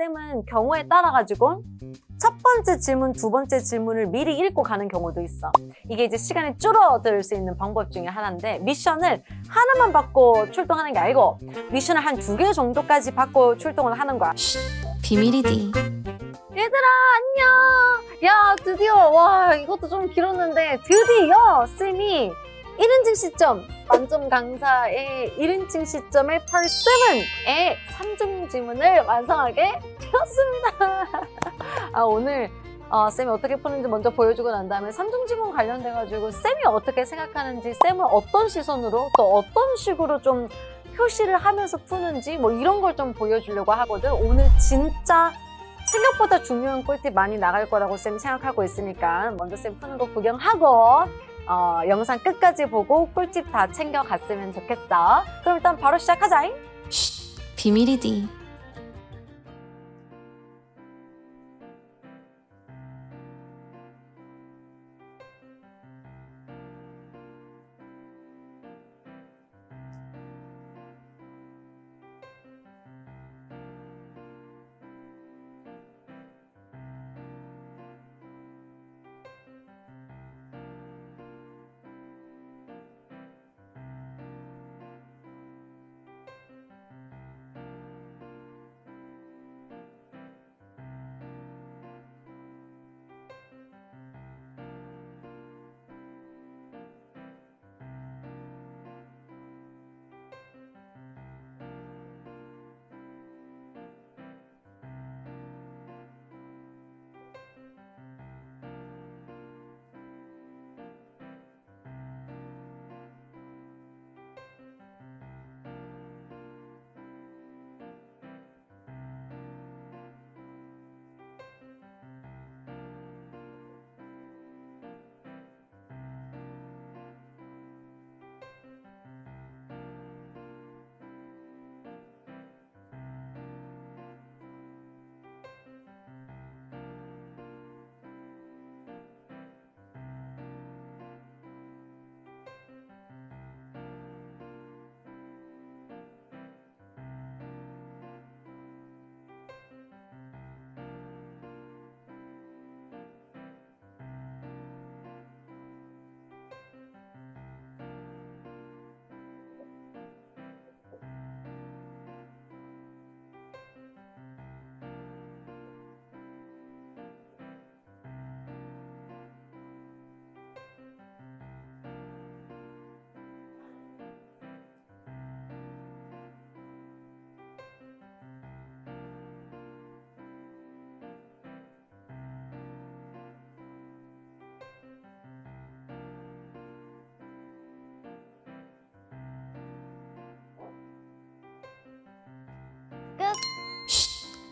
쌤은 경우에 따라 가지고 첫 번째 질문, 두 번째 질문을 미리 읽고 가는 경우도 있어. 이게 이제 시간이 줄어들 수 있는 방법 중에 하나인데 미션을 하나만 받고 출동하는 게 아니고 미션을 한 두 개 정도까지 받고 출동을 하는 거야. 비밀이디. 얘들아 안녕. 야 드디어 와 이것도 좀 길었는데 드디어 쌤이 1인칭 시점 만점 강사의 1인칭 시점의 part 7의 3중 지문을 완성하게 되었습니다. 아 오늘 어, 쌤이 어떻게 푸는지 먼저 보여주고 난 다음에 3중 지문 관련돼가지고 쌤이 어떻게 생각하는지 쌤은 어떤 시선으로 또 어떤 식으로 좀 표시를 하면서 푸는지 뭐 이런 걸 좀 보여주려고 하거든. 오늘 진짜 생각보다 중요한 꿀팁 많이 나갈 거라고 쌤 생각하고 있으니까 먼저 쌤 푸는 거 구경하고 어, 영상 끝까지 보고 꿀팁 다 챙겨갔으면 좋겠어. 그럼 일단 바로 시작하자. 비밀이디.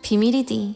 비밀이디.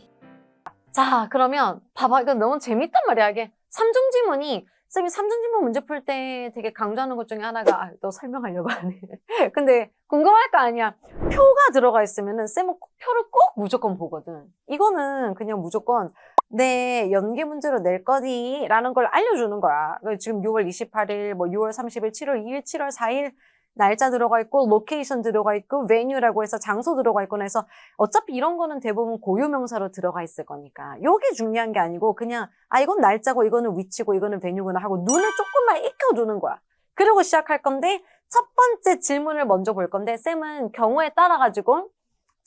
자, 그러면 봐봐. 이거 너무 재밌단 말이야. 이게 삼중 지문이 쌤이 삼중 지문 문제 풀 때 되게 강조하는 것 중에 하나가 아, 너 설명하려고 하네. 근데 궁금할 거 아니야. 표가 들어가 있으면은 쌤은 꼭 표를 꼭 무조건 보거든. 이거는 그냥 무조건 내 연계 문제로 낼 거니라는 걸 알려주는 거야. 그래서 지금 6월 28일, 뭐 6월 30일, 7월 2일, 7월 4일 날짜 들어가 있고 로케이션 들어가 있고 venue라고 해서 장소 들어가 있거나 해서 어차피 이런 거는 대부분 고유명사로 들어가 있을 거니까 요게 중요한 게 아니고 그냥 아 이건 날짜고 이거는 위치고 이거는 venue구나 하고 눈을 조금만 익혀두는 거야. 그리고 시작할 건데 첫 번째 질문을 먼저 볼 건데 쌤은 경우에 따라 가지고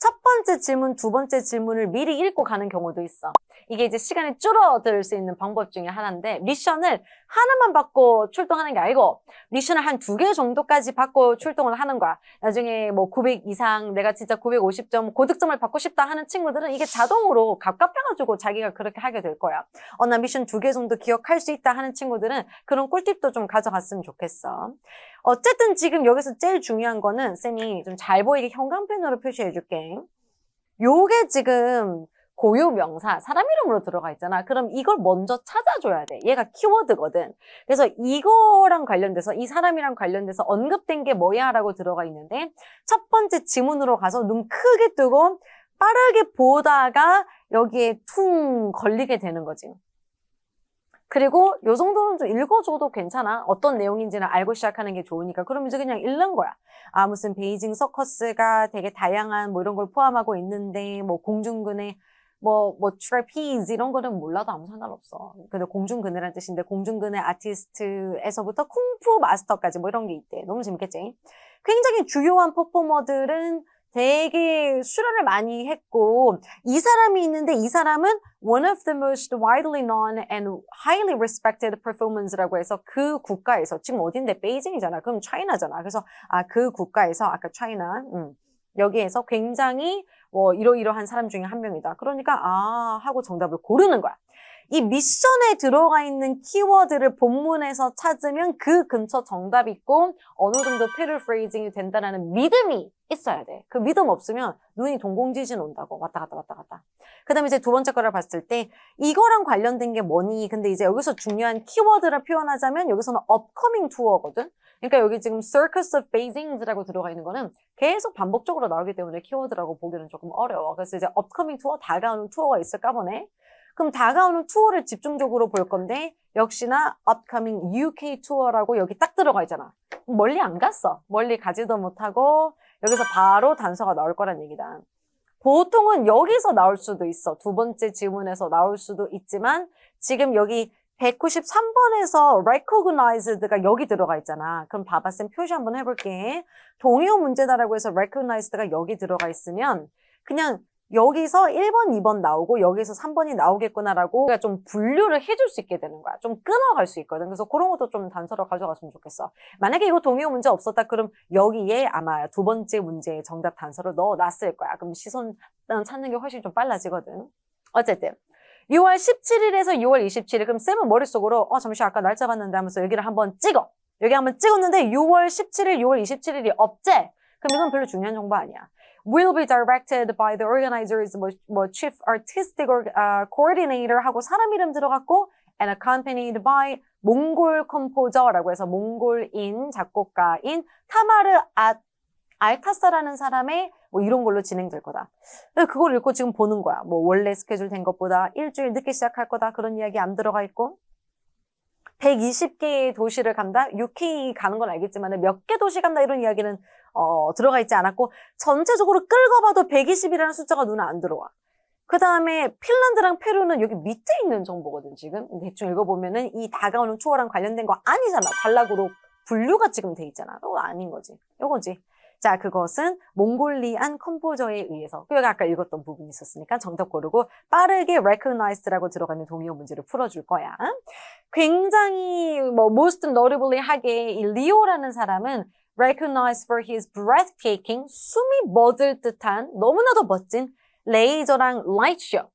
첫 번째 질문, 두 번째 질문을 미리 읽고 가는 경우도 있어. 이게 이제 시간이 줄어들 수 있는 방법 중에 하나인데 미션을 하나만 받고 출동하는 게 아니고 미션을 한 두 개 정도까지 받고 출동을 하는 거야. 나중에 뭐 900 이상 내가 진짜 950점 고득점을 받고 싶다 하는 친구들은 이게 자동으로 갑갑해가지고 자기가 그렇게 하게 될 거야. 어, 나 미션 두 개 정도 기억할 수 있다 하는 친구들은 그런 꿀팁도 좀 가져갔으면 좋겠어. 어쨌든 지금 여기서 제일 중요한 거는 쌤이 좀 잘 보이게 형광펜으로 표시해 줄게. 요게 지금 고유 명사, 사람 이름으로 들어가 있잖아. 그럼 이걸 먼저 찾아줘야 돼. 얘가 키워드거든. 그래서 이거랑 관련돼서, 이 사람이랑 관련돼서 언급된 게 뭐야? 라고 들어가 있는데, 첫 번째 지문으로 가서 눈 크게 뜨고, 빠르게 보다가 여기에 퉁 걸리게 되는 거지. 그리고 요 정도는 좀 읽어줘도 괜찮아. 어떤 내용인지는 알고 시작하는 게 좋으니까. 그럼 이제 그냥 읽는 거야. 아, 무슨 베이징 서커스가 되게 다양한 뭐 이런 걸 포함하고 있는데, 뭐 공중근의 뭐, 뭐, trapeze 이런 거는 몰라도 아무 상관없어. 근데 공중근해라는 뜻인데, 공중근해 아티스트에서부터 쿵푸 마스터까지 뭐 이런 게 있대. 너무 재밌겠지? 굉장히 주요한 퍼포머들은 되게 수련을 많이 했고, 이 사람이 있는데 이 사람은 one of the most widely known and highly respected performance라고 해서 그 국가에서, 지금 어딘데? 베이징이잖아. 그럼 차이나잖아. 그래서, 아, 그 국가에서, 아까 차이나, 음, 여기에서 굉장히 뭐 이러이러한 사람 중에 한 명이다. 그러니까 아 하고 정답을 고르는 거야. 이 미션에 들어가 있는 키워드를 본문에서 찾으면 그 근처 정답이 있고 어느 정도 패러프레이징이 된다는 믿음이 있어야 돼. 그 믿음 없으면 눈이 동공지진 온다고 왔다 갔다 왔다 갔다. 그 다음에 이제 두 번째 거를 봤을 때 이거랑 관련된 게 뭐니? 근데 이제 여기서 중요한 키워드를 표현하자면 여기서는 upcoming 투어거든. 그러니까 여기 지금 Circus of Beijing라고 들어가 있는 거는 계속 반복적으로 나오기 때문에 키워드라고 보기는 조금 어려워. 그래서 이제 upcoming 투어, 다가오는 투어가 있을까 보네. 그럼 다가오는 투어를 집중적으로 볼 건데 역시나 upcoming UK 투어라고 여기 딱 들어가 있잖아. 멀리 안 갔어. 멀리 가지도 못하고 여기서 바로 단서가 나올 거란 얘기다. 보통은 여기서 나올 수도 있어. 두 번째 질문에서 나올 수도 있지만 지금 여기 193번에서 recognized가 여기 들어가 있잖아. 그럼 봐봐, 쌤 표시 한번 해볼게. 동요 문제다라고 해서 recognized가 여기 들어가 있으면 그냥 여기서 1번, 2번 나오고 여기서 3번이 나오겠구나라고 그러니까 좀 분류를 해줄 수 있게 되는 거야. 좀 끊어갈 수 있거든. 그래서 그런 것도 좀 단서로 가져갔으면 좋겠어. 만약에 이거 동요 문제 없었다 그럼 여기에 아마 두 번째 문제의 정답 단서를 넣어놨을 거야. 그럼 시선 찾는 게 훨씬 좀 빨라지거든. 어쨌든 6월 17일에서 6월 27일 그럼 쌤은 머릿속으로 어 잠시 아까 날짜 봤는데 하면서 여기를 한번 찍어. 여기 한번 찍었는데 6월 17일, 6월 27일이 없지? 그럼 이건 별로 중요한 정보 아니야. Will be directed by the organizers, 뭐, 뭐 chief artistic or, uh, coordinator 하고 사람 이름 들어갔고 and accompanied by 몽골 컴포저라고 해서 몽골인 작곡가인 타마르 아, 알타사라는 사람의 뭐 이런 걸로 진행될 거다. 그걸 읽고 지금 보는 거야. 뭐 원래 스케줄 된 것보다 일주일 늦게 시작할 거다. 그런 이야기 안 들어가 있고 120개의 도시를 간다? UK 가는 건 알겠지만 몇 개 도시 간다 이런 이야기는 어, 들어가 있지 않았고 전체적으로 끌어봐도 120이라는 숫자가 눈에 안 들어와. 그 다음에 핀란드랑 페루는 여기 밑에 있는 정보거든 지금. 대충 읽어보면은 이 다가오는 투어랑 관련된 거 아니잖아. 단락으로 분류가 지금 돼 있잖아. 그거 아닌 거지. 요거지. 자 그것은 몽골리안 컴포저에 의해서. 여기 아까 읽었던 부분이 있었으니까 정답 고르고 빠르게 recognized라고 들어가는 동의어 문제를 풀어줄 거야. 굉장히 뭐 most notably 하게 이 리오라는 사람은 recognized for his breathtaking 숨이 멎을 듯한 너무나도 멋진 레이저랑 라이트 쇼.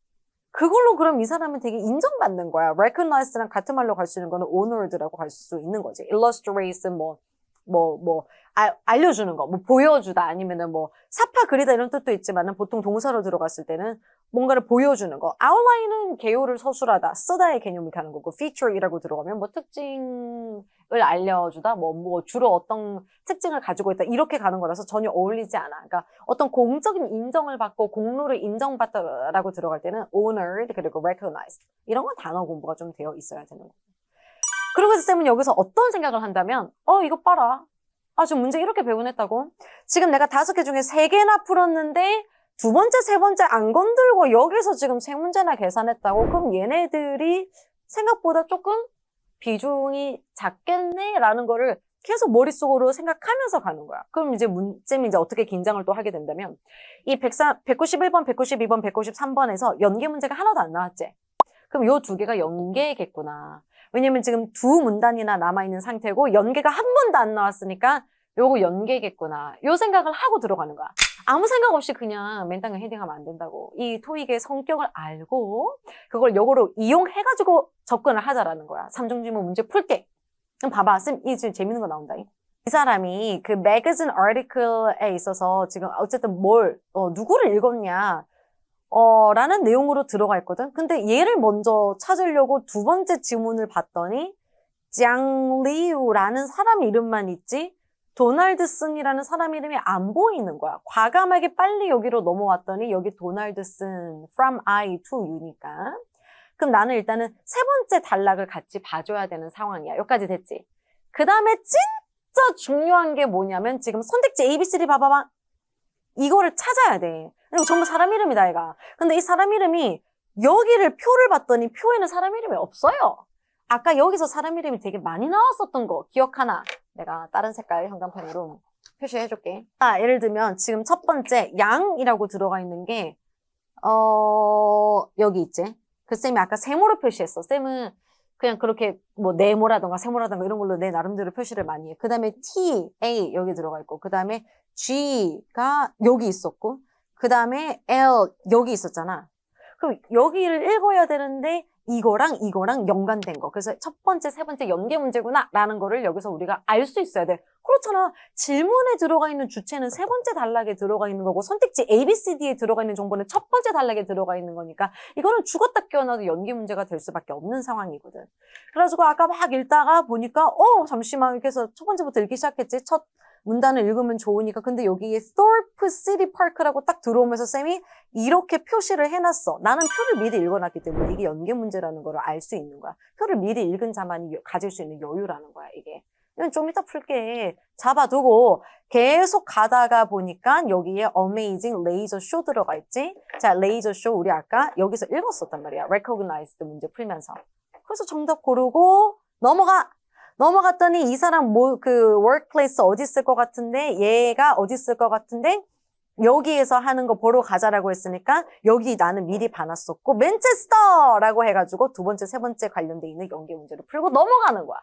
그걸로 그럼 이 사람은 되게 인정받는 거야. recognized랑 같은 말로 갈 수 있는 거는 honored라고 갈 수 있는 거지. illustration 뭐, 뭐, 뭐, 아, 알려주는 거, 뭐, 보여주다, 아니면은 뭐, 사파 그리다 이런 뜻도 있지만은 보통 동사로 들어갔을 때는 뭔가를 보여주는 거. outline은 개요를 서술하다, 쓰다의 개념을 가는 거고, feature이라고 들어가면 뭐 특징을 알려주다, 뭐, 뭐, 주로 어떤 특징을 가지고 있다, 이렇게 가는 거라서 전혀 어울리지 않아. 그러니까 어떤 공적인 인정을 받고 공로를 인정받다라고 들어갈 때는 honored, 그리고 recognized. 이런 건 단어 공부가 좀 되어 있어야 되는 거고. 그리고 쌤은 여기서 어떤 생각을 한다면, 어, 이거 봐라. 아, 지금 문제 이렇게 배분했다고? 지금 내가 다섯 개 중에 세 개나 풀었는데, 두 번째, 세 번째 안 건들고 여기서 지금 세 문제나 계산했다고? 그럼 얘네들이 생각보다 조금 비중이 작겠네? 라는 거를 계속 머릿속으로 생각하면서 가는 거야. 그럼 이제 문쌤이 이제 어떻게 긴장을 또 하게 된다면, 이 104, 191번, 192번, 193번에서 연계 문제가 하나도 안 나왔지? 그럼 요 두 개가 연계겠구나. 왜냐면 지금 두 문단이나 남아있는 상태고 연계가 한 번도 안 나왔으니까 요거 연계겠구나. 요 생각을 하고 들어가는 거야. 아무 생각 없이 그냥 맨땅에 헤딩하면 안 된다고. 이 토익의 성격을 알고 그걸 요거로 이용해가지고 접근을 하자라는 거야. 삼중지문 문제 풀 때. 그럼 봐봐. 쌤, 이 지금 재밌는 거 나온다. 이 사람이 그 매거진 아티클에 있어서 지금 어쨌든 뭘, 어, 누구를 읽었냐. 어, 라는 내용으로 들어가 있거든. 근데 얘를 먼저 찾으려고 두 번째 지문을 봤더니 짱리우라는 사람 이름만 있지 도널드슨이라는 사람 이름이 안 보이는 거야. 과감하게 빨리 여기로 넘어왔더니 여기 도널드슨 from I to U니까. 그럼 나는 일단은 세 번째 단락을 같이 봐줘야 되는 상황이야. 여기까지 됐지? 그 다음에 진짜 중요한 게 뭐냐면 지금 선택지 A, B, C, D 봐봐봐. 이거를 찾아야 돼. 이거 전부 사람 이름이다, 얘가. 근데 이 사람 이름이 여기를 표를 봤더니 표에는 사람 이름이 없어요. 아까 여기서 사람 이름이 되게 많이 나왔었던 거 기억하나? 내가 다른 색깔 형광펜으로 표시해줄게. 아, 예를 들면 지금 첫 번째 양이라고 들어가 있는 게 어, 여기 있지. 그 쌤이 아까 세모로 표시했어. 쌤은 그냥 그렇게 뭐 네모라던가 세모라던가 이런 걸로 내 나름대로 표시를 많이 해. 그 다음에 T, A 여기 들어가 있고, 그 다음에 G가 여기 있었고, 그 다음에 L 여기 있었잖아. 그럼 여기를 읽어야 되는데 이거랑 이거랑 연관된 거. 그래서 첫 번째, 세 번째 연계 문제구나 라는 거를 여기서 우리가 알 수 있어야 돼. 그렇잖아. 질문에 들어가 있는 주체는 세 번째 단락에 들어가 있는 거고 선택지 A, B, C, D에 들어가 있는 정보는 첫 번째 단락에 들어가 있는 거니까 이거는 죽었다 깨어나도 연계 문제가 될 수밖에 없는 상황이거든. 그래가지고 아까 막 읽다가 보니까 어 잠시만 이렇게 해서 첫 번째부터 읽기 시작했지. 첫 문단을 읽으면 좋으니까 근데 여기에 Thorpe City Park라고 딱 들어오면서 쌤이 이렇게 표시를 해놨어. 나는 표를 미리 읽어놨기 때문에 이게 연계 문제라는 걸 알 수 있는 거야. 표를 미리 읽은 자만이 여- 가질 수 있는 여유라는 거야 이게. 이건 좀 이따 풀게 잡아두고 계속 가다가 보니까 여기에 Amazing Laser Show 들어가 있지. 자, Laser Show 우리 아까 여기서 읽었었단 말이야. Recognized 문제 풀면서. 그래서 정답 고르고 넘어가. 넘어갔더니 이 사람 뭐그 workplace 어디 있을 것 같은데 얘가 어디 있을 것 같은데 여기에서 하는 거 보러 가자라고 했으니까 여기 나는 미리 봐놨었고 맨체스터라고 해가지고 두 번째 세 번째 관련돼 있는 연계 문제를 풀고 넘어가는 거야.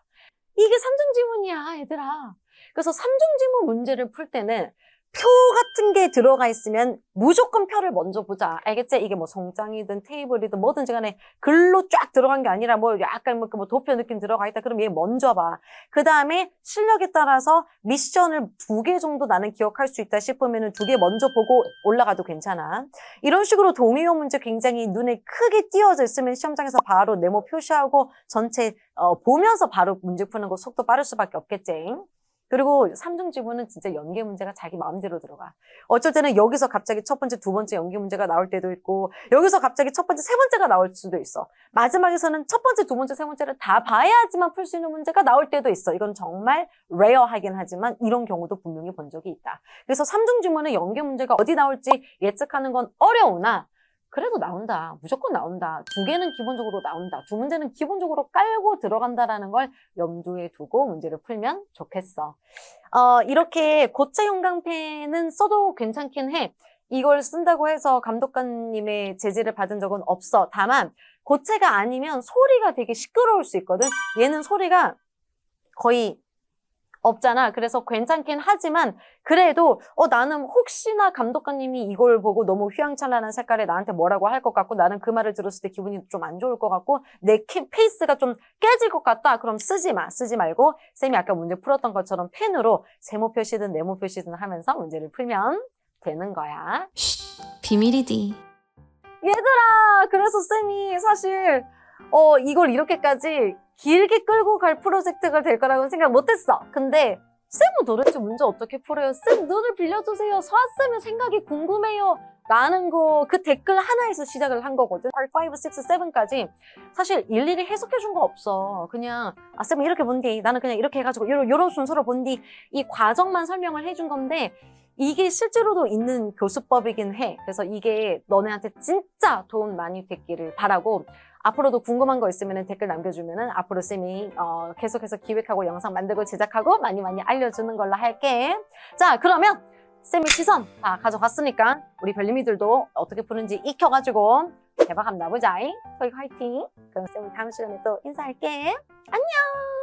이게 삼중 지문이야 얘들아. 그래서 삼중 지문 문제를 풀 때는 표 같은 게 들어가 있으면 무조건 표를 먼저 보자. 알겠지? 이게 뭐 송장이든 테이블이든 뭐든지 간에 글로 쫙 들어간 게 아니라 뭐 약간 뭐, 그뭐 도표 느낌 들어가 있다. 그럼 얘 먼저 봐. 그 다음에 실력에 따라서 미션을 두 개 정도 나는 기억할 수 있다 싶으면 두 개 먼저 보고 올라가도 괜찮아. 이런 식으로 동의어 문제 굉장히 눈에 크게 띄어져 있으면 시험장에서 바로 네모 표시하고 전체 어, 보면서 바로 문제 푸는 거 속도 빠를 수밖에 없겠지. 그리고 삼중 지문은 진짜 연계 문제가 자기 마음대로 들어가. 어쩔 때는 여기서 갑자기 첫 번째, 두 번째 연계 문제가 나올 때도 있고, 여기서 갑자기 첫 번째, 세 번째가 나올 수도 있어. 마지막에서는 첫 번째, 두 번째, 세 번째를 다 봐야지만 풀 수 있는 문제가 나올 때도 있어. 이건 정말 레어하긴 하지만 이런 경우도 분명히 본 적이 있다. 그래서 삼중 지문의 연계 문제가 어디 나올지 예측하는 건 어려우나, 그래도 나온다. 무조건 나온다. 두 개는 기본적으로 나온다. 두 문제는 기본적으로 깔고 들어간다라는 걸 염두에 두고 문제를 풀면 좋겠어. 어, 이렇게 고체 형광펜은 써도 괜찮긴 해. 이걸 쓴다고 해서 감독관님의 제지를 받은 적은 없어. 다만 고체가 아니면 소리가 되게 시끄러울 수 있거든. 얘는 소리가 거의 없잖아. 그래서 괜찮긴 하지만 그래도 어 나는 혹시나 감독관님이 이걸 보고 너무 휘황찬란한 색깔에 나한테 뭐라고 할 것 같고 나는 그 말을 들었을 때 기분이 좀 안 좋을 것 같고 내 키- 페이스가 좀 깨질 것 같다. 그럼 쓰지 마. 쓰지 말고 쌤이 아까 문제 풀었던 것처럼 펜으로 세모 표시든 네모 표시든 하면서 문제를 풀면 되는 거야. 쉿, 비밀이디. 얘들아, 그래서 쌤이 사실 어 이걸 이렇게까지 길게 끌고 갈 프로젝트가 될 거라고는 생각 못했어. 근데 쌤은 도대체 문제 어떻게 풀어요? 쌤 눈을 빌려주세요. 서아쌤의 생각이 궁금해요. 라는 거 그 댓글 하나에서 시작을 한 거거든. Part 5, 6, 7까지 사실 일일이 해석해 준 거 없어. 그냥 아 쌤은 이렇게 본디 나는 그냥 이렇게 해가지고 요런, 요런 순서로 본디 이 과정만 설명을 해 준 건데 이게 실제로도 있는 교수법이긴 해. 그래서 이게 너네한테 진짜 도움 많이 됐기를 바라고 앞으로도 궁금한 거 있으면 댓글 남겨주면은 앞으로 쌤이 어, 계속해서 기획하고 영상 만들고 제작하고 많이 많이 알려주는 걸로 할게. 자 그러면 쌤의 시선 다 가져갔으니까 우리 별님이들도 어떻게 푸는지 익혀가지고 대박 한번 나보자. 거기 화이팅. 그럼 쌤이 다음 시간에 또 인사할게. 안녕.